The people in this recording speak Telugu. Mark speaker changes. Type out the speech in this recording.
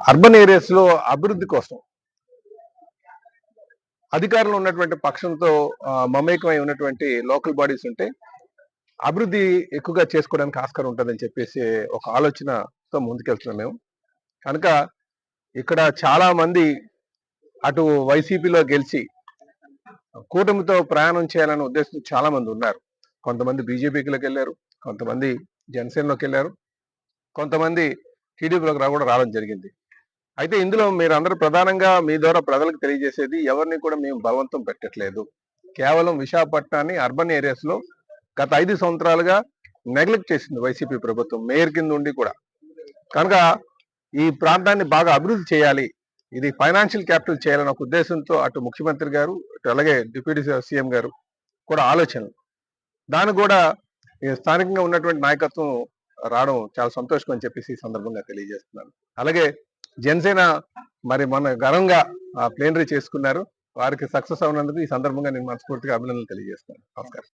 Speaker 1: అర్బన్ ఏరియాస్లో అభివృద్ధి కోసం అధికారంలో ఉన్నటువంటి పక్షంతో మమేకమై ఉన్నటువంటి లోకల్ బాడీస్ ఉంటే అభివృద్ధి ఎక్కువగా చేసుకోవడానికి ఆస్కారం ఉంటుందని చెప్పేసి ఒక ఆలోచనతో ముందుకెళ్తున్నాం మేము. కనుక ఇక్కడ చాలా మంది అటు వైసీపీలో గెలిచి కూటమితో ప్రయాణం చేయాలనే ఉద్దేశం చాలా మంది ఉన్నారు. కొంతమంది బీజేపీలోకి వెళ్ళారు కొంతమంది జనసేనలోకి వెళ్ళారు కొంతమంది టీడీపీలోకి రా కూడా రావడం జరిగింది. అయితే ఇందులో మీరందరూ ప్రధానంగా మీ ద్వారా ప్రజలకు తెలియజేసేది ఎవరిని కూడా మేము బలవంతం పెట్టట్లేదు. కేవలం విశాఖపట్నాన్ని అర్బన్ ఏరియాస్లో గత ఐదు సంవత్సరాలుగా నెగ్లెక్ట్ చేసింది వైసీపీ ప్రభుత్వం మేయర్ కింద ఉండి కూడా. కనుక ఈ ప్రాంతాన్ని బాగా అభివృద్ధి చేయాలి. ఇది ఫైనాన్షియల్ క్యాపిటల్ చేయాలనే ఒక ఉద్దేశంతో అటు ముఖ్యమంత్రి గారు అటు అలాగే డిప్యూటీ సీఎం గారు కూడా ఆలోచనలు దానికి కూడా ఈ స్థానికంగా ఉన్నటువంటి నాయకత్వం రావడం చాలా సంతోషం అని చెప్పేసి ఈ సందర్భంగా తెలియజేస్తున్నాను. అలాగే జనసేన మరి మన ఘనంగా ప్లేనరీ చేసుకున్నారు. వారికి సక్సెస్ అవునందుకు ఈ సందర్భంగా నేను మనస్ఫూర్తిగా అభినందనలు తెలియజేస్తాను నమస్కారం.